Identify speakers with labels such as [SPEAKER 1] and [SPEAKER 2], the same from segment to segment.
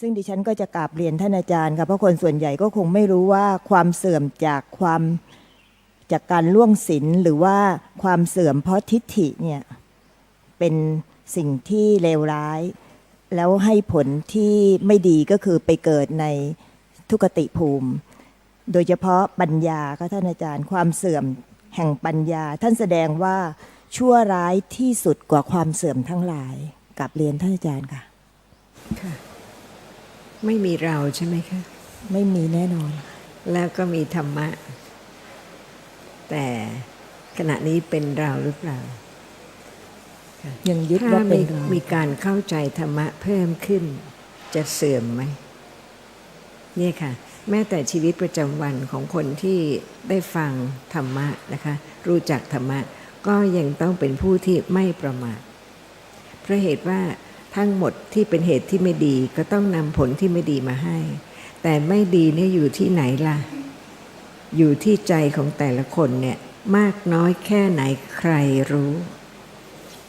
[SPEAKER 1] ซึ่งดิฉันก็จะกราบเรียนท่านอาจารย์ค่ะเพราะคนส่วนใหญ่ก็คงไม่รู้ว่าความเสื่อมจากความจากการล่วงศีลหรือว่าความเสื่อมเพราะทิฏฐิเนี่ยเป็นสิ่งที่เลวร้าย แล้วให้ผลที่ไม่ดีก็คือไปเกิดในทุกติภูมิ โดยเฉพาะปัญญาค่ะท่านอาจารย์ความเสื่อมแห่งปัญญา ท่านแสดงว่าชั่วร้ายที่สุดกว่าความเสื่อมทั้งหลายกับเรียนท่านอาจารย์ค่ะ
[SPEAKER 2] ไม่มีเราใช่ไหมคะ
[SPEAKER 1] ไม่มีแน่นอน
[SPEAKER 2] แล้วก็มีธรรมะ แต่ขณะนี้เป็นเราหรือเปล่า
[SPEAKER 1] ยังยึด
[SPEAKER 2] ถ้า
[SPEAKER 1] ว่าเป็
[SPEAKER 2] มี
[SPEAKER 1] นเรา
[SPEAKER 2] มีการเข้าใจธรรมะเพิ่มขึ้น จะเสื่อมไหมเนี่ยค่ะ แม้แต่ชีวิตประจำวันของคนที่ได้ฟังธรรมะนะคะ รู้จักธรรมะ ก็ยังต้องเป็นผู้ที่ไม่ประมาทเพราะเหตุว่า ทั้งหมดที่เป็นเหตุที่ไม่ดีก็ต้องนำผลที่ไม่ดีมาให้ แต่ไม่ดีเนี่ยอยู่ที่ไหนล่ะ อยู่ที่ใจของแต่ละคนเนี่ยมากน้อยแค่ไหนใครรู้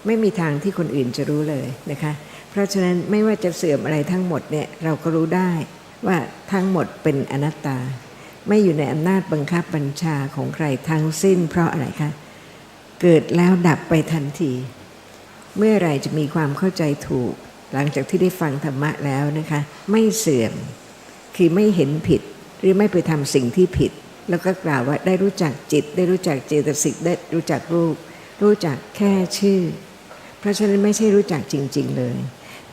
[SPEAKER 2] ไม่มีทางที่คนอื่นจะรู้เลยนะคะ เพราะฉะนั้นไม่ว่าจะเสื่อมอะไรทั้งหมดเนี่ยเราก็รู้ได้ว่าทั้งหมดเป็นอนัตตา ไม่อยู่ในอำนาจบังคับบัญชาของใครทั้งสิ้นเพราะอะไรคะ เกิดแล้วดับไปทันที เมื่อไรจะมีความเข้าใจถูก หลังจากที่ได้ฟังธรรมะแล้วนะคะ ไม่เสื่อม คือไม่เห็นผิด หรือไม่ไปทำสิ่งที่ผิด แล้วก็กล่าวว่าได้รู้จักจิต ได้รู้จักเจตสิกได้รู้จักรูป รู้จักแค่ชื่อ เพราะฉะนั้นไม่ใช่รู้จักจริง ๆ เลย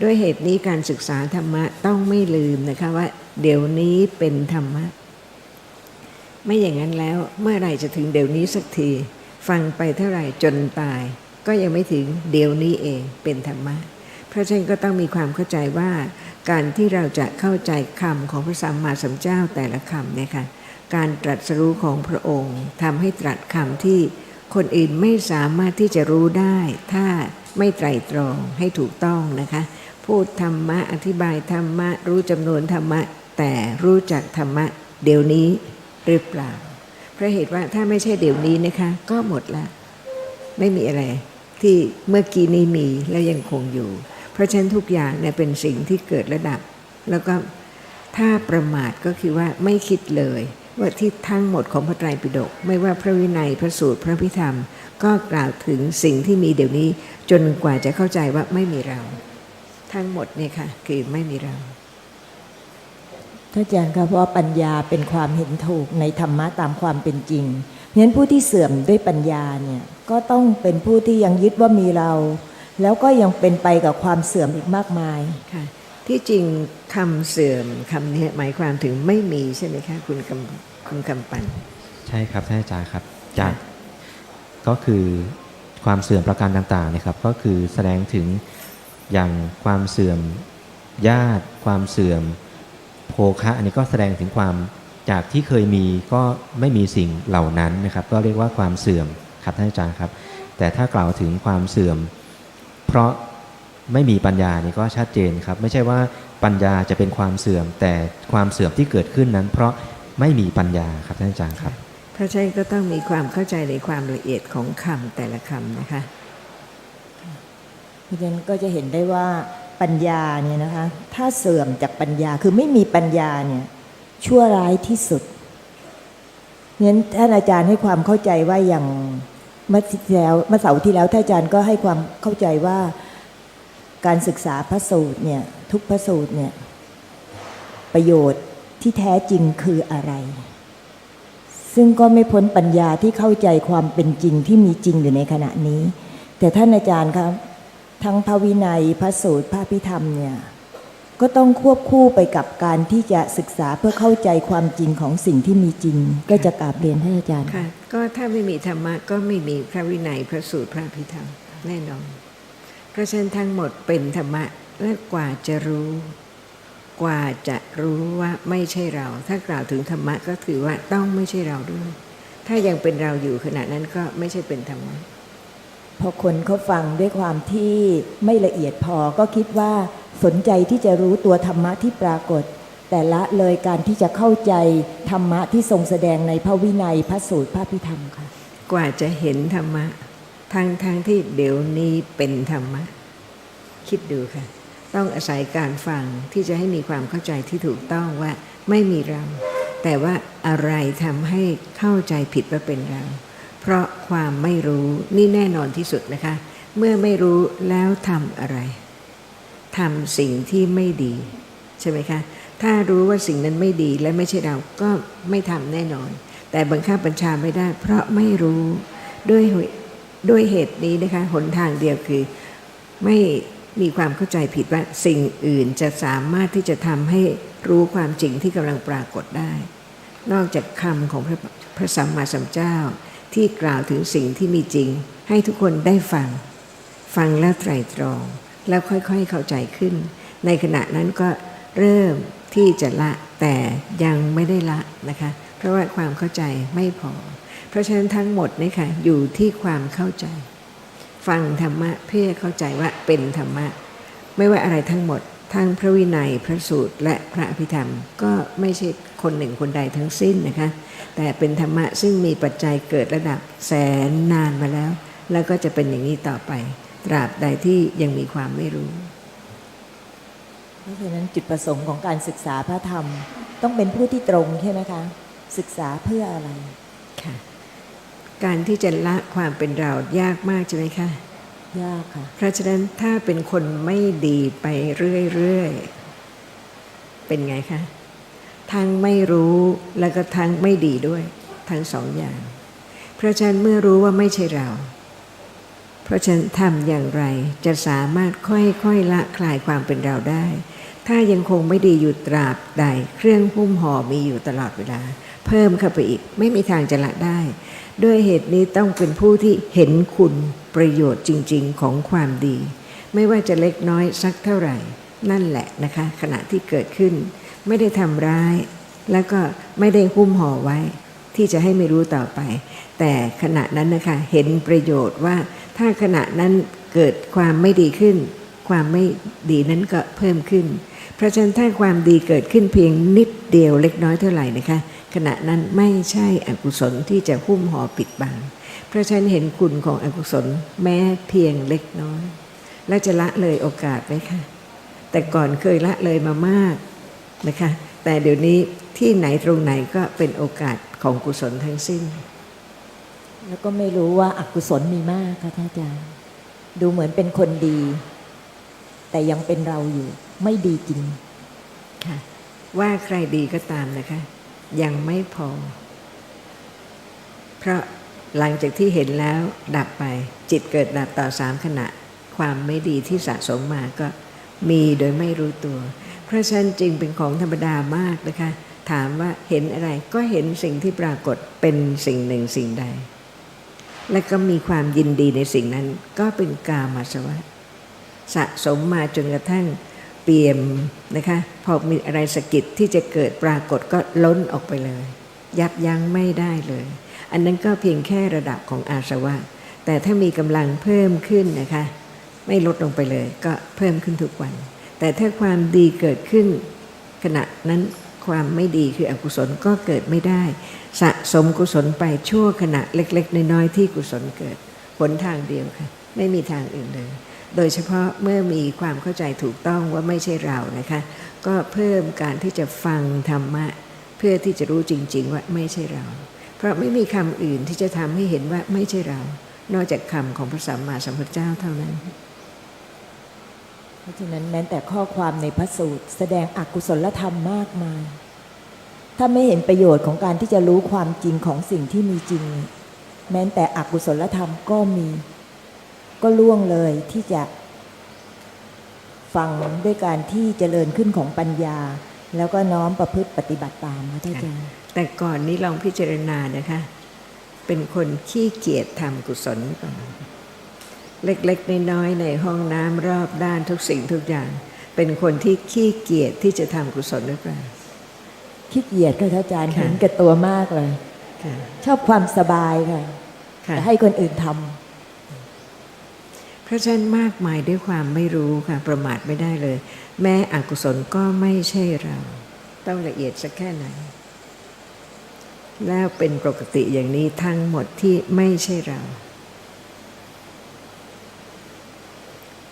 [SPEAKER 2] ด้วยเหตุนี้การศึกษาธรรมะต้องไม่ลืมนะคะว่า เดี๋ยวนี้เป็นธรรมะ ไม่อย่างนั้นแล้วเมื่อไหร่จะถึงเดี๋ยวนี้สักที ฟังไปเท่าไหร่จนตาย ก็ยังไม่ถึงเดี๋ยวนี้เองเป็นธรรมะ เพราะฉะนั้นก็ต้องมีความเข้าใจว่า การที่เราจะเข้าใจคำของพระสัมมาสัมพุทธเจ้าแต่ละคำเนี่ยค่ะการตรัสรู้ของพระองค์ทำให้ตรัสคำที่คนอื่นไม่สามารถที่จะรู้ได้ ถ้าไม่ไตรตรองให้ถูกต้องนะคะ พูดธรรมะอธิบายธรรมะ รู้จำนวนธรรมะ แต่รู้จักธรรมะ เดี๋ยวนี้หรือเปล่าเพราะเหตุว่าถ้าไม่ใช่เดี๋ยวนี้นะคะ ก็หมดละ ไม่มีอะไร ที่เมื่อกี้นี้มีแล้วยังคงอยู่ เพราะฉะนั้นทุกอย่างเนี่ยเป็นสิ่งที่เกิดระดับ แล้วก็ถ้าประมาทก็คือว่าไม่คิดเลย ว่าที่ทั้งหมดของพระไตรปิฎกไม่ว่าพระวินัยพระสูตรพระพิธรรม ก็กล่าวถึงสิ่งที่มีเดี๋ยวนี้ จนกว่าจะเข้าใจว่าไม่มีเรา ทั้งหมดเนี่ยค่ะคือไม่มีเรา
[SPEAKER 1] ท่านอาจารย์ครับเพราะว่าปัญญาเป็นความเห็นถูกในธรรมะตามความเป็นจริง ฉะนั้นผู้ที่เสื่อมด้วยปัญญาเนี่ยก็ต้องเป็นผู้ที่ยังยึดว่ามีเรา แล้วก็ยังเป็นไปกับความเสื่อมอีกมากมาย
[SPEAKER 2] ค่ะที่จริงคำเสื่อมคำนี้หมายความถึงไม่มีใช่ไหมคะคุณกำคุณกำปัน
[SPEAKER 3] ใช่ครับท่านอาจารย์ครับจากก็คือความเสื่อมประการต่างๆเนะครับ ก็คือแสดงถึงอย่างความเสื่อมญาติ ความเสื่อมโภคะอันนี้ก็แสดงถึงความ จากที่เคยมีก็ไม่มีสิ่งเหล่านั้นนะครับ ก็เรียกว่าความเสื่อมครับท่านอาจารย์ครับ แต่ถ้ากล่าวถึงความเสื่อม เพราะไม่มีปัญญานี่ก็ชัดเจนครับ ไม่ใช่ว่าปัญญาจะเป็นความเสื่อม แต่ความเสื่อมที่เกิดขึ้นนั้น เพราะไม่มีปัญญาครับท่านอาจารย์ครับ
[SPEAKER 2] เพราะฉะนั้นก็ต้องมีความเข้าใจในความละเอียดของคำแต่ละคำนะคะ
[SPEAKER 1] เพราะฉะนั้นก็จะเห็นได้ว่าปัญญาเนี่ยนะคะ ถ้าเสื่อมจากปัญญาคือไม่มีปัญญาเนี่ย ชั่วร้ายที่สุดงั้นท่านอาจารย์ให้ความเข้าใจว่าอย่างเมื่อแล้วเมื่อเสาร์ที่แล้วท่านอาจารย์ก็ให้ความเข้าใจว่าการศึกษาพระสูตรเนี่ยทุกพระสูตรเนี่ยประโยชน์ที่แท้จริงคืออะไร ซึ่งก็ไม่พ้นปัญญาที่เข้าใจความเป็นจริงที่มีจริงอยู่ในขณะนี้ แต่ท่านอาจารย์ครับ ทั้งพระวินัยพระสูตรพระพิธรรมเนี่ย ก็ต้องควบคู่ไปกับการที่จะศึกษาเพื่อเข้าใจความจริงของสิ่งที่มีจริง ก็จะกราบเรียนท่านอาจารย์
[SPEAKER 2] ค่ะ ก็ถ้าไม่มีธรรมะก็ไม่มีพระวินัยพระสูตรพระพิธรรมแน่นอนเพราะฉะนั้นทั้งหมดเป็นธรรมะและกว่าจะรู้ กว่าจะรู้ว่าไม่ใช่เรา ถ้ากล่าวถึงธรรมะก็ถือว่าต้องไม่ใช่เราด้วย ถ้ายังเป็นเราอยู่ขณะนั้นก็ไม่ใช่เป็นธรรมะ
[SPEAKER 1] พอคนเขาฟังด้วยความที่ไม่ละเอียดพอก็คิดว่า สนใจที่จะรู้ตัวธรรมะที่ปรากฏ แต่ละเลยการที่จะเข้าใจธรรมะที่ทรงแสดงในพระวินัยพระสูตรพระพิธรรมค่ะ
[SPEAKER 2] กว่าจะเห็นธรรมะทั้งทั้งที่เดี๋ยวนี้เป็นธรรมะ คิดดูค่ะ ต้องอาศัยการฟังที่จะให้มีความเข้าใจที่ถูกต้องว่าไม่มีเรา แต่ว่าอะไรทำให้เข้าใจผิดว่าเป็นเรา เพราะความไม่รู้นี่แน่นอนที่สุดนะคะ เมื่อไม่รู้แล้วทำอะไร ทำสิ่งที่ไม่ดีใช่ไหมคะ ถ้ารู้ว่าสิ่งนั้นไม่ดีและไม่ใช่เราก็ไม่ทำแน่นอน แต่บังคับบัญชาไม่ได้ เพราะไม่รู้ด้วยด้วยเหตุนี้นะคะหนทางเดียวคือไม่มีความเข้าใจผิดว่าสิ่งอื่นจะสามารถที่จะทำให้รู้ความจริงที่กำลังปรากฏได้ นอกจากคำของพระพระสัมมาสัมพุทธเจ้าที่กล่าวถึงสิ่งที่มีจริง ให้ทุกคนได้ฟัง ฟังแล้วไตรตรอง แล้วค่อยๆเข้าใจขึ้น ในขณะนั้นก็เริ่มที่จะละแต่ยังไม่ได้ละนะคะ เพราะว่าความเข้าใจไม่พอ เพราะฉะนั้นทั้งหมดนี่ค่ะอยู่ที่ความเข้าใจ ฟังธรรมะเพื่อเข้าใจว่าเป็นธรรมะ ไม่ว่าอะไรทั้งหมดทั้งพระวินัยพระสูตรและพระอภิธรรม ก็ไม่ใช่คนหนึ่งคนใดทั้งสิ้นนะคะ แต่เป็นธรรมะซึ่งมีปัจจัยเกิดระดับแสนนานมาแล้ว แล้วก็จะเป็นอย่างนี้ต่อไป ตราบใดที่ยังมีความไม่รู้
[SPEAKER 1] เพราะฉะนั้นจุดประสงค์ของการศึกษาพระธรรม ต้องเป็นผู้ที่ตรงใช่ไหมคะ ศึกษาเพื่ออะไร
[SPEAKER 2] ค่ะ การที่จะละความเป็นเรายากมากใช่ไหมคะ
[SPEAKER 1] ยากค่ะ
[SPEAKER 2] เพราะฉะนั้นถ้าเป็นคนไม่ดีไปเรื่อยๆ เป็นไงคะ ทั้งไม่รู้แล้วก็ทั้งไม่ดีด้วย ทั้งสองอย่าง เพราะฉะนั้นเมื่อรู้ว่าไม่ใช่เรา เพราะฉะนั้นทำอย่างไรจะสามารถค่อยๆละคลายความเป็นเราได้ ถ้ายังคงไม่ดีอยู่ตราบใด เครื่องหุ้มห่อมีอยู่ตลอดเวลา เพิ่มเข้าไปอีก ไม่มีทางจะละได้ ด้วยเหตุนี้ต้องเป็นผู้ที่เห็นคุณประโยชน์จริง ๆ ของความดี ไม่ว่าจะเล็กน้อยสักเท่าไหร่ นั่นแหละนะคะ ขณะที่เกิดขึ้น ไม่ได้ทำร้าย แล้วก็ไม่ได้หุ้มห่อไว้ ที่จะให้ไม่รู้ต่อไป แต่ขณะนั้นนะคะเห็นประโยชน์ว่า ถ้าขณะนั้นเกิดความไม่ดีขึ้น ความไม่ดีนั้นก็เพิ่มขึ้น เพราะฉะนั้นถ้าความดีเกิดขึ้นเพียงนิดเดียวเล็กน้อยเท่าไหร่นะคะ ขณะนั้นไม่ใช่อกุศลที่จะหุ้มห่อปิดบัง เพราะฉะนั้นเห็นคุณของอกุศลแม้เพียงเล็กน้อย และจะละเลยโอกาสไหมคะแต่ก่อนเคยละเลยมามากนะคะ แต่เดี๋ยวนี้ที่ไหนตรงไหนก็เป็นโอกาสของกุศลทั้งสิ้น
[SPEAKER 1] แล้วก็ไม่รู้ว่าอากุศลมีมากค่ะท่านอาจารย์ ดูเหมือนเป็นคนดี แต่ยังเป็นเราอยู่ ไม่ดีจริง
[SPEAKER 2] ค่ะ ว่าใครดีก็ตามนะคะ ยังไม่พอ เพราะหลังจากที่เห็นแล้วดับไป จิตเกิดดับต่อสามขณะ ความไม่ดีที่สะสมมาก็มีโดยไม่รู้ตัว เพราะฉะนั้นจึงเป็นของธรรมดามากนะคะ ถามว่าเห็นอะไรก็เห็นสิ่งที่ปรากฏเป็นสิ่งหนึ่งสิ่งใด และก็มีความยินดีในสิ่งนั้น ก็เป็นกามาสวะ สะสมมาจนกระทั่งเปี่ยมนะคะพอมีอะไรสะกิดที่จะเกิดปรากฏก็ล้นออกไปเลย ยับยั้งไม่ได้เลย อันนั้นก็เพียงแค่ระดับของอาสวะ แต่ถ้ามีกำลังเพิ่มขึ้นนะคะ ไม่ลดลงไปเลย ก็เพิ่มขึ้นทุกวัน แต่ถ้าความดีเกิดขึ้น ขณะนั้น ความไม่ดีคืออกุศลก็เกิดไม่ได้ สะสมกุศลไปชั่วขณะเล็ก ๆ น้อยๆที่กุศลเกิดหนทางเดียวค่ะ ไม่มีทางอื่นเลย โดยเฉพาะเมื่อมีความเข้าใจถูกต้องว่าไม่ใช่เรานะคะ ก็เพิ่มการที่จะฟังธรรมะ เพื่อที่จะรู้จริง ๆ ว่าไม่ใช่เรา เพราะไม่มีคำอื่นที่จะทำให้เห็นว่าไม่ใช่เรา นอกจากคำของพระสัมมาสัมพุทธเจ้าเท่านั้น
[SPEAKER 1] เพราะฉะนั้นแม้แต่ข้อความในพระสูตร แสดงอกุศลธรรมมากมาย ถ้าไม่เห็นประโยชน์ของการที่จะรู้ความจริงของสิ่งที่มีจริง แม้แต่อกุศลธรรมก็มี ก็ล่วงเลยที่จะฟังด้วยการที่เจริญขึ้นของปัญญา แล้วก็น้อมประพฤติปฏิบัติตามพระอาจารย์
[SPEAKER 2] แต่ก่อนนี้ลองพิจารณานะคะ เป็นคนขี้เกียจทำกุศลก่อน เล็กๆน้อยๆในห้องน้ำรอบด้านทุกสิ่งทุกอย่าง เป็นคนที่ขี้เกียจที่จะทำกุศลหรือเปล่า
[SPEAKER 1] ขี้เกียจค่ะท่านอาจารย์
[SPEAKER 2] ค่ะ
[SPEAKER 1] เห็นแก่ตัวมากเลย
[SPEAKER 2] ค่ะ
[SPEAKER 1] ชอบความสบายค่ะ
[SPEAKER 2] ค่ะ
[SPEAKER 1] แต่ให้คนอื่นทำ
[SPEAKER 2] เพราะฉะนั้นมากมายด้วยความไม่รู้ค่ะ ประมาทไม่ได้เลย แม้อกุศลก็ไม่ใช่เรา ต้องละเอียดสักแค่ไหน แล้วเป็นปกติอย่างนี้ทั้งหมดที่ไม่ใช่เรา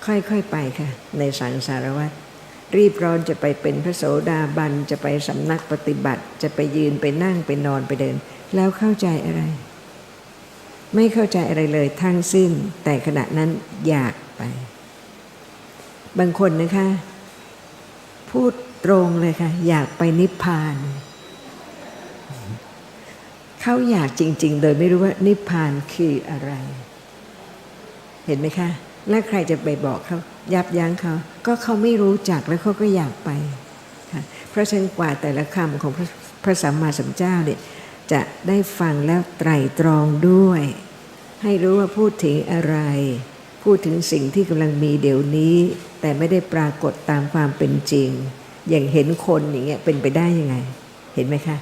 [SPEAKER 2] ค่อยๆไปค่ะ ในสังสารวัฏรีบร้อนจะไปเป็นพระโสดาบันจะไปสำนักปฏิบัติ จะไปยืนไปนั่งไปนอนไปเดิน แล้วเข้าใจอะไร ไม่เข้าใจอะไรเลยทั้งสิ้น แต่ขณะนั้นอยากไป บางคนนะคะ พูดตรงเลยค่ะ อยากไปนิพพาน เขาอยากจริง ๆ โดยไม่รู้ว่านิพพานคืออะไร เห็นไหมคะ และใครจะไปบอกเขายับยั้งเขาก็เขาไม่รู้จักแล้วเขาก็อยากไปค่ะเพราะฉะนั้นกว่าแต่ละคำของพระพระสัมมาสัมพุทธเจ้าเนี่ยจะได้ฟังแล้วไตรตรองด้วย ให้รู้ว่าพูดถึงอะไร พูดถึงสิ่งที่กำลังมีเดี๋ยวนี้ แต่ไม่ได้ปรากฏตามความเป็นจริง อย่างเห็นคนอย่างเงี้ยเป็นไปได้ยังไง เห็นไหมคะ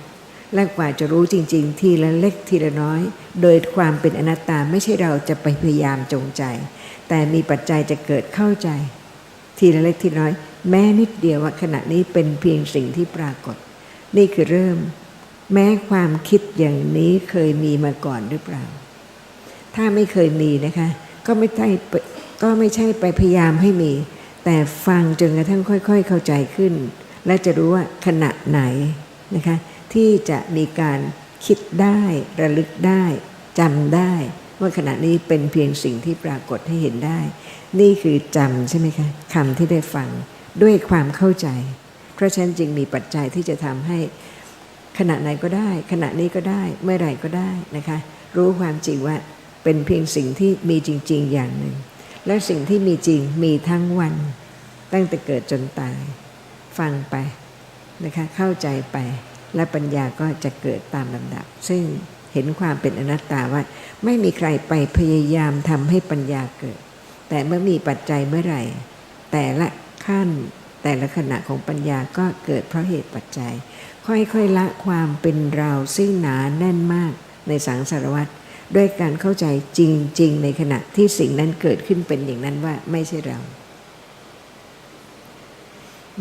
[SPEAKER 2] และกว่าจะรู้จริง ๆ ทีละเล็กทีละน้อย โดยความเป็นอนัตตาไม่ใช่เราจะไปพยายามจงใจ แต่มีปัจจัยจะเกิดเข้าใจ ทีละเล็กทีน้อย แม้นิดเดียวว่าขณะนี้เป็นเพียงสิ่งที่ปรากฏ นี่คือเริ่ม แม้ความคิดอย่างนี้เคยมีมาก่อนหรือเปล่า ถ้าไม่เคยมีนะคะ ก็ไม่ใช่ก็ไม่ใช่ไปพยายามให้มี แต่ฟังจนกระทั่งค่อย ๆ เข้าใจขึ้น และจะรู้ว่าขณะไหนนะคะที่จะมีการคิดได้ระลึกได้จำได้ ว่าขณะนี้เป็นเพียงสิ่งที่ปรากฏให้เห็นได้ นี่คือจำใช่ไหมคะคำที่ได้ฟังด้วยความเข้าใจ เพราะฉะนั้นจึงมีปัจจัยที่จะทำให้ขณะไหนก็ได้ ขณะนี้ก็ได้เมื่อไหร่ก็ได้นะคะ รู้ความจริงว่าเป็นเพียงสิ่งที่มีจริง ๆ อย่างหนึ่ง และสิ่งที่มีจริงมีทั้งวัน ตั้งแต่เกิดจนตาย ฟังไปนะคะเข้าใจไปและปัญญาก็จะเกิดตามลำดับ ซึ่ง เห็นความเป็นอนัตตาว่า ไม่มีใครไปพยายามทำให้ปัญญาเกิด แต่เมื่อมีปัจจัยเมื่อไหร่ แต่ละขั้นแต่ละขณะของปัญญาก็เกิดเพราะเหตุปัจจัย ค่อยๆละความเป็นเราซึ่งหนาแน่นมากในสังสารวัตรด้วยการเข้าใจจริง ๆ ในขณะที่สิ่งนั้นเกิดขึ้นเป็นอย่างนั้นว่าไม่ใช่เรา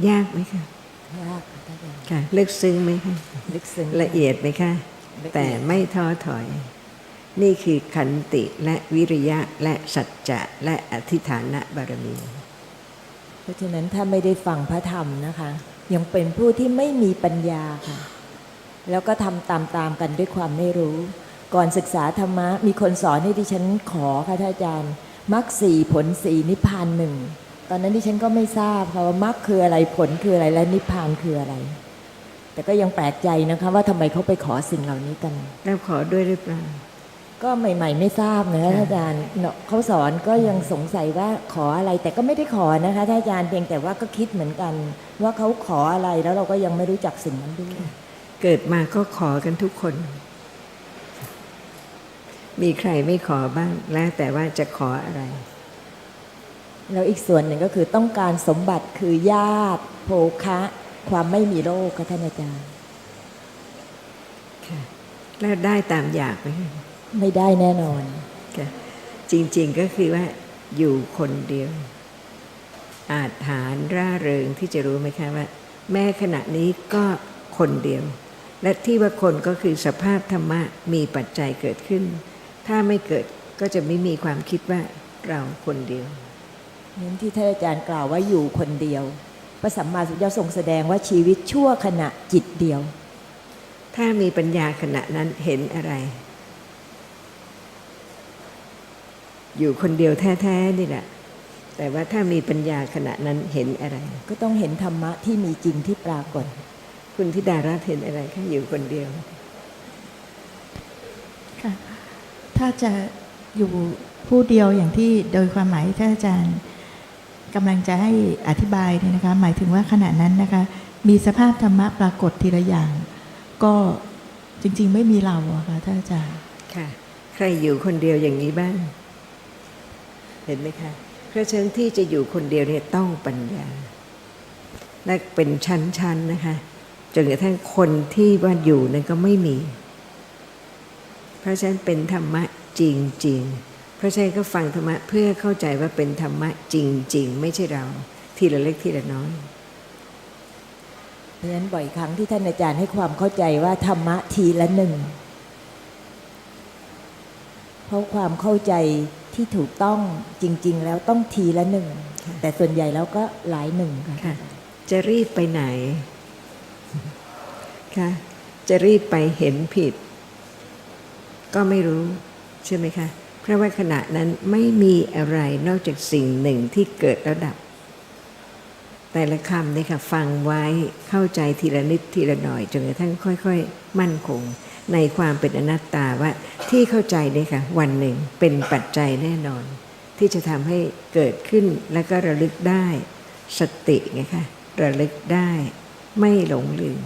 [SPEAKER 2] ยากไหมคะ
[SPEAKER 1] ยากค่ะท่านอาจารย์
[SPEAKER 2] ค่ะลึกซึ้งไหมคะ
[SPEAKER 1] ลึกซึ้ง
[SPEAKER 2] ละเอียดไหมคะ
[SPEAKER 1] ละเอียด
[SPEAKER 2] แต่ไม่ท้อถอย นี่คือขันติและวิริยะและสัจจะและอธิฐานะบารมี
[SPEAKER 1] เพราะฉะนั้นถ้าไม่ได้ฟังพระธรรมนะคะ ยังเป็นผู้ที่ไม่มีปัญญาค่ะ แล้วก็ทำตามๆกันด้วยความไม่รู้ ก่อนศึกษาธรรมะ มีคนสอนให้ดิฉันขอค่ะท่านอาจารย์มรรคสี่ผลสี่นิพพานหนึ่งตอนนั้นดิฉันก็ไม่ทราบค่ะว่ามรรคคืออะไรผลคืออะไรและนิพพานคืออะไร แต่ก็ยังแปลกใจนะคะว่าทำไมเขาไปขอสิ่งเหล่านี้กัน
[SPEAKER 2] แล้วขอด้วยหรือเปล่า
[SPEAKER 1] ก็ใหม่ ๆ ไม่ทราบนะคะ
[SPEAKER 2] ค่ะ
[SPEAKER 1] ท่านอาจารย์เนอะเขาสอนก็ยังสงสัยว่าขออะไรแต่ก็ไม่ได้ขอนะคะท่านอาจารย์เพียงแต่ว่าก็คิดเหมือนกัน ว่าเขาขออะไรแล้วเราก็ยังไม่รู้จักสิ่งนั้นด้วย
[SPEAKER 2] เกิดมาก็ขอกันทุกคน มีใครไม่ขอบ้างแล้วแต่ว่าจะขออะไร
[SPEAKER 1] แล้วอีกส่วนหนึ่งก็คือต้องการสมบัติคือญาติโภคะ ความไม่มีโรคค่ะท่านอาจารย์
[SPEAKER 2] ค่ะแล้วได้ตามอยากไหมคะ
[SPEAKER 1] ไม่ได้แน่นอน
[SPEAKER 2] ค่ะจริงๆก็คือว่าอยู่คนเดียว อาจฐานร่าเริงที่จะรู้ไหมคะว่า แม้ขณะนี้ก็คนเดียว และที่ว่าคนก็คือสภาพธรรมะมีปัจจัยเกิดขึ้น ถ้าไม่เกิดก็จะไม่มีความคิดว่าเราคนเดียว
[SPEAKER 1] นั้นที่ท่านอาจารย์กล่าวว่าอยู่คนเดียว พระสัมมาสัมพุทธเจ้าทรงแสดงว่าชีวิตชั่วขณะจิตเดียว
[SPEAKER 2] ถ้ามีปัญญาขณะนั้นเห็นอะไร อยู่คนเดียวแท้ๆนี่แหละ แต่ว่าถ้ามีปัญญาขณะนั้นเห็นอะไร
[SPEAKER 1] ก็ต้องเห็นธรรมะที่มีจริงที่ปรากฏ
[SPEAKER 2] คุณธิดารัตน์เห็นอะไรคะอยู่คนเดียว
[SPEAKER 4] ค่ะถ้าจะอยู่ผู้เดียวอย่างที่โดยความหมายที่ท่านอาจารย์ กำลังจะให้อธิบายเนี่ยนะคะ หมายถึงว่าขณะนั้นนะคะ มีสภาพธรรมะปรากฏทีละอย่าง ก็จริง ๆ ไม่มีเราอะค่ะท่านอาจารย์
[SPEAKER 2] ค่ะ ใครอยู่คนเดียวอย่างนี้บ้าง เห็นไหมคะเพราะฉะนั้นที่จะอยู่คนเดียวเนี่ยต้องปัญญาและเป็นชั้นๆนะคะจนกระทั่งคนที่ว่าอยู่นั้นก็ไม่มี เพราะฉะนั้นเป็นธรรมะจริง ๆ เพราะฉะนั้นก็ฟังธรรมะเพื่อเข้าใจว่าเป็นธรรมะจริง ๆ ไม่ใช่เราทีละเล็กทีละน้อย
[SPEAKER 1] เพราะฉะนั้นบ่อยครั้งที่ท่านอาจารย์ให้ความเข้าใจว่าธรรมะทีละหนึ่งเพราะความเข้าใจที่ถูกต้องจริง ๆ แล้วต้องทีละหนึ่ง
[SPEAKER 2] ค่ะ
[SPEAKER 1] แต่ส่วนใหญ่แล้วก็หลายหนึ่งค่ะ
[SPEAKER 2] ค่ะจะรีบไปไหนค่ะจะรีบไปเห็นผิด ก็ไม่รู้ ใช่ไหมคะเพ ราะว่าขณะนั้นไม่มีอะไรนอกจากสิ่งหนึ่งที่เกิดแล้วดับ แต่ละคำเนี่ยค่ะฟังไว้เข้าใจทีละนิดทีละหน่อยจนกระทั่งค่อย ๆ มั่นคง ในความเป็นอนัตตาว่าที่เข้าใจเนี่ยค่ะวันหนึ่งเป็นปัจจัยแน่นอน ที่จะทำให้เกิดขึ้นแล้วก็ระลึกได้ สติไงคะระลึกได้ ไม่หลงลืม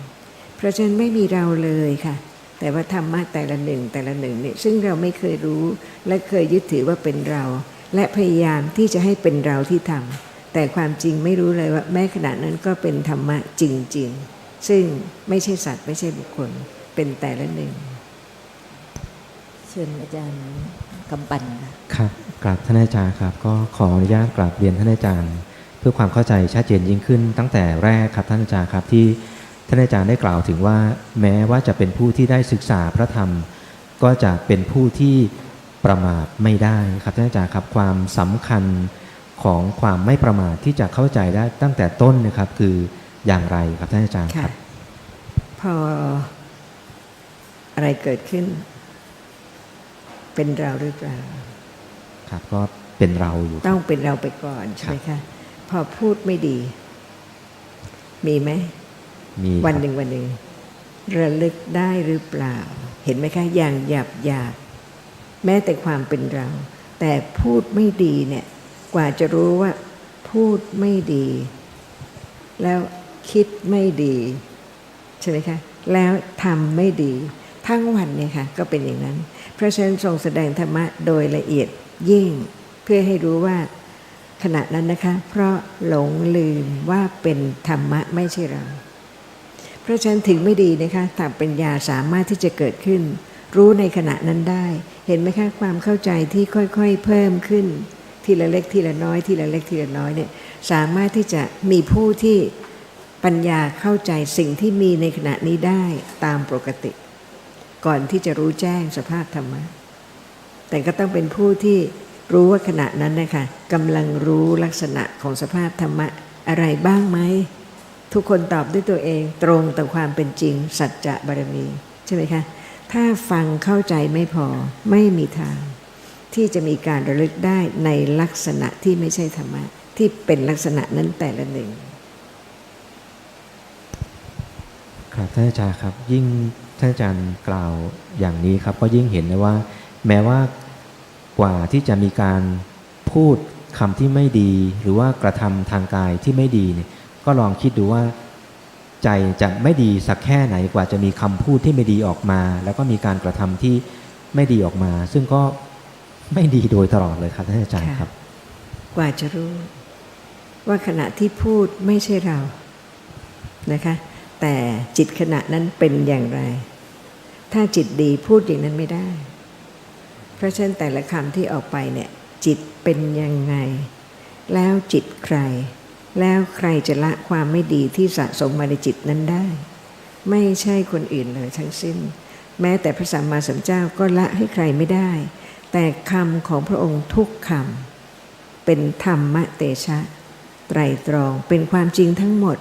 [SPEAKER 2] เพราะฉะนั้นไม่มีเราเลยค่ะ แต่ว่าธรรมะแต่ละหนึ่งแต่ละหนึ่งเนี่ยซึ่งเราไม่เคยรู้และเคยยึดถือว่าเป็นเรา และพยายามที่จะให้เป็นเราที่ทำแต่ความจริงไม่รู้เลยว่าแม้ขณะนั้นก็เป็นธรรมะจริง ๆ ซึ่งไม่ใช่สัตว์ไม่ใช่บุคคลเป็นแต่ละหนึ่ง
[SPEAKER 1] เชิญอาจารย์กำปั่นค่ะ
[SPEAKER 3] ครับกราบท่านอาจารย์ครับ ก็ขออนุญาตกราบเรียนท่านอาจารย์ เพื่อความเข้าใจชัดเจนยิ่งขึ้นตั้งแต่แรกครับท่านอาจารย์ครับที่ ท่านอาจารย์ได้กล่าวถึงว่า แม้ว่าจะเป็นผู้ที่ได้ศึกษาพระธรรม ก็จะเป็นผู้ที่ประมาทไม่ได้ครับท่านอาจารย์ครับความสำคัญของความไม่ประมาทที่จะเข้าใจได้ตั้งแต่ต้นนะครับคืออย่างไรครับท่านอาจารย์ค
[SPEAKER 2] ค่ะ
[SPEAKER 3] รับ
[SPEAKER 2] พออะไรเกิดขึ้น เป็นเราหรือเปล่า
[SPEAKER 3] ครับก็เป็นเราอยู่ครับ
[SPEAKER 2] ต้องเป็นเราไปก่อนใช่ไหมคะพอพูดไม่ดี มีไหม
[SPEAKER 3] มี
[SPEAKER 2] วันหนึ่งวันหนึ่งระลึกได้หรือเปล่า เห็นไหมคะอย่างหยาบหยาบแม้แต่ความเป็นเรา แต่พูดไม่ดีเนี่ยกว่าจะรู้ว่า พูดไม่ดี แล้วคิดไม่ดีใช่ไหมคะแล้วทำไม่ดี ทั้งวันเนี่ยค่ะก็เป็นอย่างนั้น เพราะฉะนั้นทรงแสดงธรรมะโดยละเอียดยิ่งเพื่อให้รู้ว่าขณะนั้นนะคะ เพราะหลงลืมว่าเป็นธรรมะไม่ใช่เรา เพราะฉะนั้นถึงไม่ดีนะคะถ้าปัญญาสามารถที่จะเกิดขึ้น รู้ในขณะนั้นได้ เห็นไหมคะความเข้าใจที่ค่อยๆ เพิ่มขึ้น ทีละเล็กทีละน้อย ทีละเล็กทีละน้อยเนี่ยสามารถที่จะมีผู้ที่ปัญญาเข้าใจสิ่งที่มีในขณะนี้ได้ตามปกติ ก่อนที่จะรู้แจ้งสภาพธรรมะแต่ก็ต้องเป็นผู้ที่รู้ว่าขณะนั้นนะคะกำลังรู้ลักษณะของสภาพธรรมะอะไรบ้างไหม ทุกคนตอบด้วยตัวเองตรงต่อความเป็นจริง สัจจะบารมี ใช่ไหมคะ ถ้าฟังเข้าใจไม่พอไม่มีทาง ที่จะมีการระลึกได้ในลักษณะที่ไม่ใช่ธรรมะ ที่เป็นลักษณะนั้นแต่ละหนึ่ง
[SPEAKER 3] ครับท่านอาจารย์ครับยิ่งท่านอาจารย์กล่าวอย่างนี้ครับก็ยิ่งเห็นเลยว่า แม้ว่ากว่าที่จะมีการพูดคำที่ไม่ดี หรือว่ากระทำทางกายที่ไม่ดีเนี่ย ก็ลองคิดดูว่า ใจจะไม่ดีสักแค่ไหนกว่าจะมีคำพูดที่ไม่ดีออกมา แล้วก็มีการกระทำที่ไม่ดีออกมา ซึ่งก็ไม่ดีโดยตลอดเลยครับท่านอาจารย์
[SPEAKER 2] ค่ะ
[SPEAKER 3] ครับ
[SPEAKER 2] กว่าจะรู้ ว่าขณะที่พูดไม่ใช่เรานะคะ แต่จิตขณะนั้นเป็นอย่างไร ถ้าจิตดีพูดอย่างนั้นไม่ได้ เพราะฉะนั้นแต่ละคำที่ออกไปเนี่ยจิตเป็นยังไง แล้วจิตใคร แล้วใครจะละความไม่ดีที่สะสมมาในจิตนั้นได้ ไม่ใช่คนอื่นเลยทั้งสิ้น แม้แต่พระสัมมาสัมพุทธเจ้าก็ละให้ใครไม่ได้ แต่คำของพระองค์ทุกคำเป็นธรรมะเตชะ ไตรตรองเป็นความจริงทั้งหมด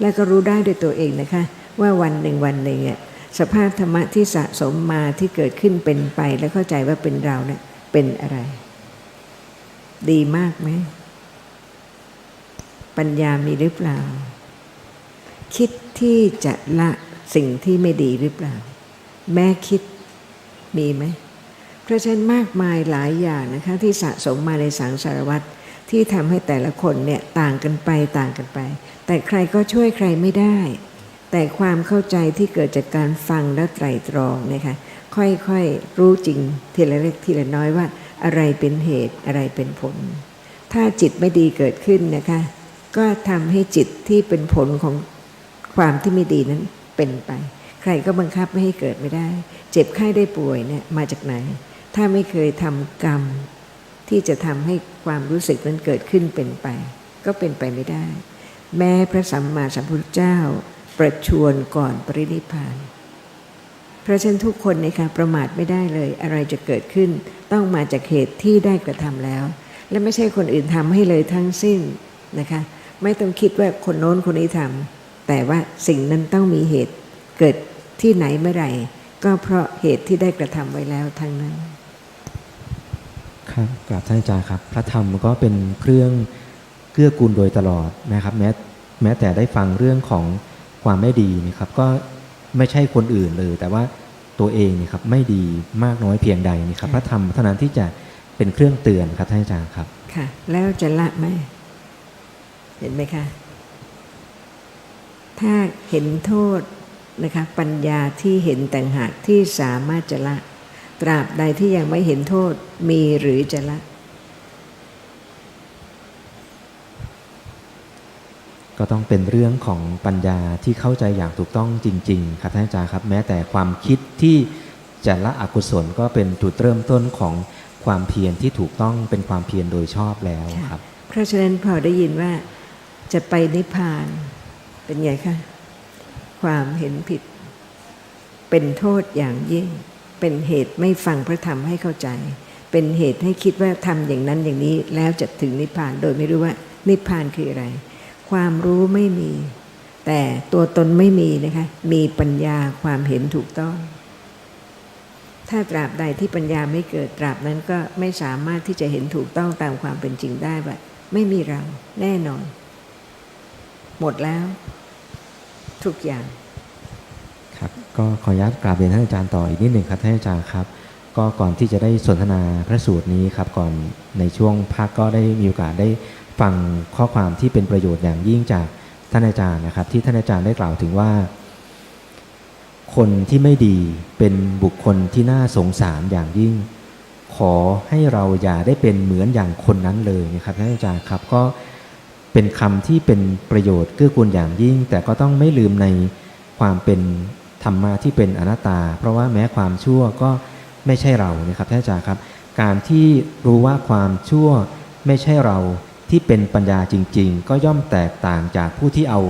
[SPEAKER 2] และก็รู้ได้ด้วยตัวเองนะคะ ว่าวันหนึ่งวันหนึ่งอะสภาพธรรมะที่สะสมมาที่เกิดขึ้นเป็นไปและเข้าใจว่าเป็นเราเนะี่ยเป็นอะไร ดีมากไหม ปัญญามีหรือเปล่า คิดที่จะละสิ่งที่ไม่ดีหรือเปล่า แม่คิดมีไหมเพราะฉะนั้นมากมายหลายอย่างนะคะที่สะสมมาในสังสารวัตรที่ทำให้แต่ละคนเนี่ยต่างกันไปต่างกันไป แต่ใครก็ช่วยใครไม่ได้ แต่ความเข้าใจที่เกิดจากการฟังและไตรตรองนะคะค่อยๆรู้จริงทีละเล็กทีละน้อยว่า อะไรเป็นเหตุอะไรเป็นผล ถ้าจิตไม่ดีเกิดขึ้นนะคะ ก็ทำให้จิตที่เป็นผลของความที่ไม่ดีนั้นเป็นไป ใครก็บังคับไม่ให้เกิดไม่ได้ เจ็บไข้ได้ป่วยเนี่ยมาจากไหน ถ้าไม่เคยทำกรรม ที่จะทำให้ความรู้สึกนั้นเกิดขึ้นเป็นไป ก็เป็นไปไม่ได้ แม้พระสัมมาสัมพุทธเจ้าประชวรก่อนปรินิพานพราะฉะนั้นทุกคนนี่ยค่ะประมาทไม่ได้เลย อะไรจะเกิดขึ้น ต้องมาจากเหตุที่ได้กระทำแล้ว และไม่ใช่คนอื่นทำให้เลยทั้งสิ้นนะคะ ไม่ต้องคิดว่าคนโน้นคนนี้ทำแต่ว่าสิ่งนั้นต้องมีเหตุเกิดที่ไหนเมื่อไหร่ ก็เพราะเหตุที่ได้กระทำไว้แล้วทั้งนั้น
[SPEAKER 3] ครับกราบท่านอาจารย์ครับ พระธรรมก็เป็นเครื่องเกื้อกูลโดยตลอดนะครับ แม้แม้แต่ได้ฟังเรื่องของความไม่ดีนะครับ ก็ไม่ใช่คนอื่นเลย แต่ว่าตัวเองนี่ครับไม่ดีมากน้อยเพียงใดนี่ครับ
[SPEAKER 2] ค่ะ
[SPEAKER 3] พระธรรมเท่านั้นที่จะเป็นเครื่องเตือนครับท่านอาจารย์ครับ
[SPEAKER 2] ค่ะ แล้วจะละไหม เห็นไหมคะ ถ้าเห็นโทษนะคะปัญญาที่เห็นต่างหากที่สามารถจะละ ตราบใดที่ยังไม่เห็นโทษมีหรือจะละ
[SPEAKER 3] ก็ต้องเป็นเรื่องของปัญญาที่เข้าใจอย่างถูกต้องจริง ๆ ครับท่านอาจารย์ครับ แม้แต่ความคิดที่จะละอกุศลก็เป็นจุดเริ่มต้นของความเพียรที่ถูกต้องเป็นความเพียรโดยชอบแล้วครับ
[SPEAKER 2] เพราะฉะนั้นพอได้ยินว่า จะไปนิพพาน เป็นไงคะ ความเห็นผิด เป็นโทษอย่างยิ่ง เป็นเหตุไม่ฟังพระธรรมให้เข้าใจ เป็นเหตุให้คิดว่าทำอย่างนั้นอย่างนี้แล้วจะถึงนิพพานโดยไม่รู้ว่า นิพพานคืออะไร ความรู้ไม่มี แต่ตัวตนไม่มีนะคะ มีปัญญาความเห็นถูกต้อง ถ้าตราบใดที่ปัญญาไม่เกิดตราบนั้นก็ไม่สามารถที่จะเห็นถูกต้องตามความเป็นจริงได้ว่าไม่มีเราแน่นอน หมดแล้ว ทุกอย่าง
[SPEAKER 3] ครับก็ขออนุญาตกราบเรียนท่านอาจารย์ต่ออีกนิดหนึ่งครับท่านอาจารย์ครับ ก็ก่อนที่จะได้สนทนาพระสูตรนี้ครับก่อนในช่วงพักก็ได้มีโอกาสได้ฟังข้อความที่เป็นประโยชน์อย่างยิ่งจากท่านอาจารย์นะครับ ที่ท่านอาจารย์ได้กล่าวถึงว่า คนที่ไม่ดีเป็นบุคคลที่น่าสงสารอย่างยิ่ง ขอให้เราอย่าได้เป็นเหมือนอย่างคนนั้นเลยนะครับท่านอาจารย์ครับก็ เป็นคำที่เป็นประโยชน์เกื้อกูลอย่างยิ่ง แต่ก็ต้องไม่ลืมในความเป็นธรรมะที่เป็นอนัตตา เพราะว่าแม้ความชั่วก็ไม่ใช่เรานะครับท่านอาจารย์ครับ การที่รู้ว่าความชั่วไม่ใช่เราที่เป็นปัญญาจริง ๆ ก็ย่อมแตกต่างจากผู้ที่เอา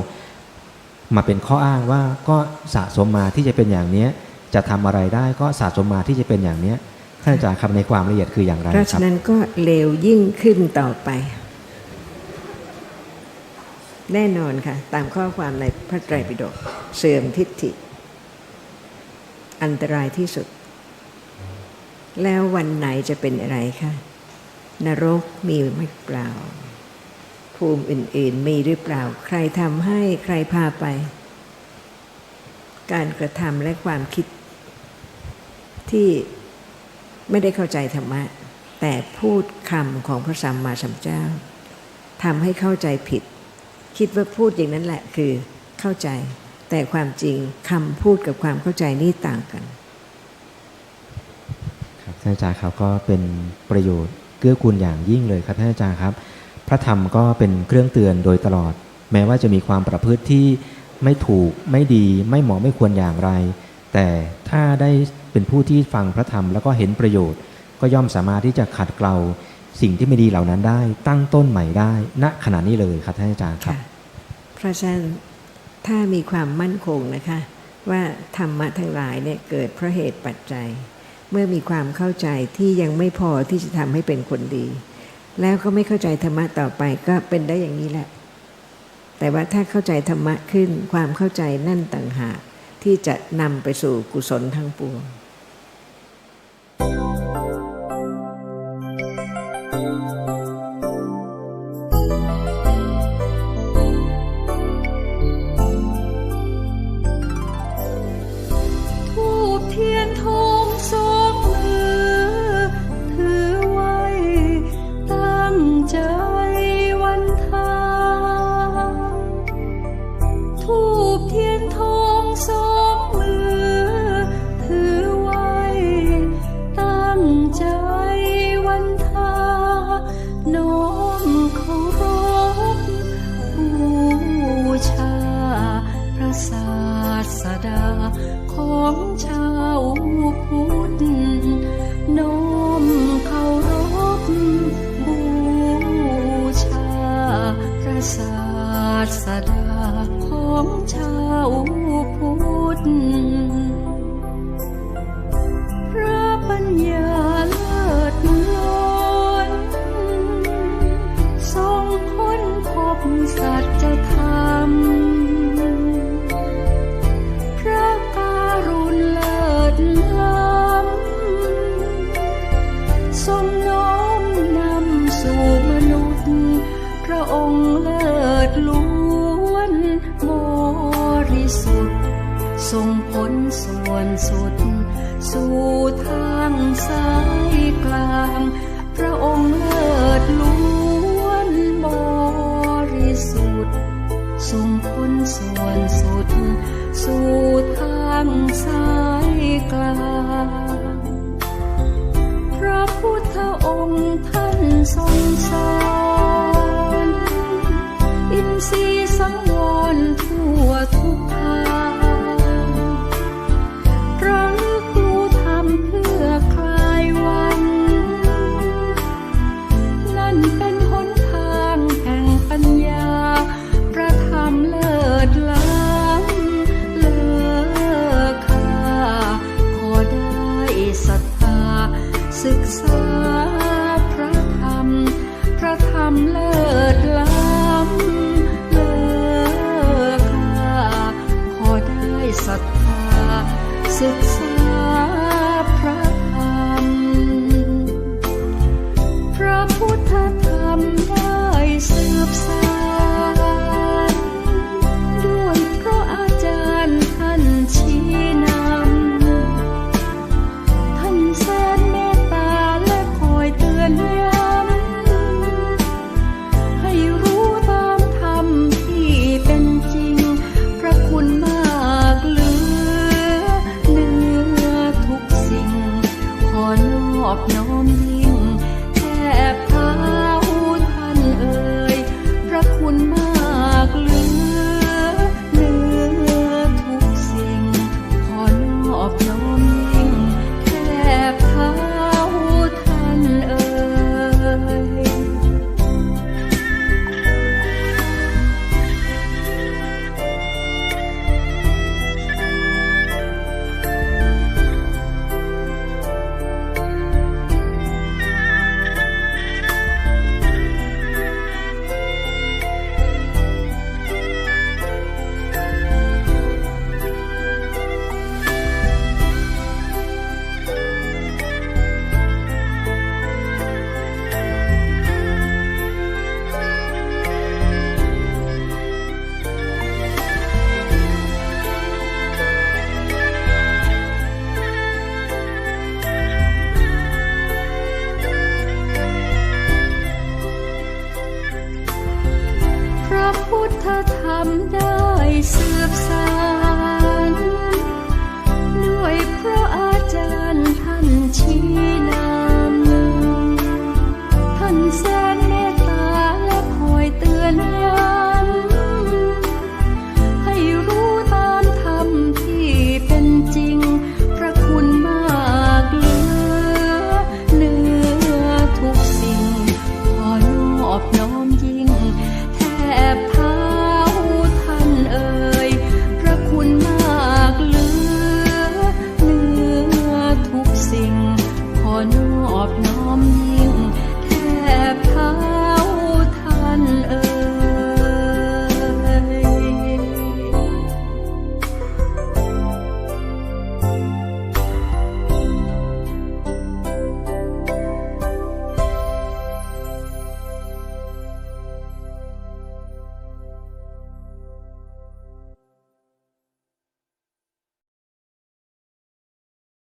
[SPEAKER 3] มาเป็นข้ออ้างว่าก็สะสมมาที่จะเป็นอย่างเนี้ยจะทำอะไรได้ก็สะสมมาที่จะเป็นอย่างเนี้ยท่านอาจารย์ครับในความละเอียดคืออย่างไรครับ
[SPEAKER 2] เพราะฉะนั้นก็เลวยิ่งขึ้นต่อไป แน่นอนค่ะ ตามข้อความในพระไตรปิฎกเสื่อมทิฏฐิ อันตรายที่สุด แล้ววันไหนจะเป็นอะไรคะนรกมีไม่เปล่า ภูมิอื่น ๆ มีหรือเปล่า ใครทำให้ใครพาไป การกระทำและความคิด ที่ไม่ได้เข้าใจธรรมะ แต่พูดคำของพระสัมมาสัมพุทธเจ้าทำให้เข้าใจผิด คิดว่าพูดอย่างนั้นแหละคือเข้าใจ แต่ความจริงคำพูดกับความเข้าใจนี่ต่างกัน
[SPEAKER 3] ครับท่านอาจารย์ครับก็เป็นประโยชน์เกื้อกูลอย่างยิ่งเลยครับท่านอาจารย์ครับ พระธรรมก็เป็นเครื่องเตือนโดยตลอด แม้ว่าจะมีความประพฤติที่ไม่ถูกไม่ดี ไม่เหมาะไม่ควรอย่างไร แต่ถ้าได้เป็นผู้ที่ฟังพระธรรมแล้วก็เห็นประโยชน์ ก็ย่อมสามารถที่จะขัดเกลา สิ่งที่ไม่ดีเหล่านั้นได้ ตั้งต้นใหม่ได้ณขณะนี้เลยครับท่านอาจารย์ครับ
[SPEAKER 2] เพราะฉะนั้นถ้ามีความมั่นคงนะคะ ว่าธรรมะทั้งหลายเนี่ยเกิดเพราะเหตุปัจจัย เมื่อมีความเข้าใจที่ยังไม่พอที่จะทำให้เป็นคนดี แล้วก็ไม่เข้าใจธรรมะต่อไปก็เป็นได้อย่างนี้แหละ แต่ว่าถ้าเข้าใจธรรมะขึ้นความเข้าใจนั่นต่างหากที่จะนำไปสู่กุศลทั้งปวง
[SPEAKER 5] ของชาวพุทธน้อมเคารพบูชาพระศาสดา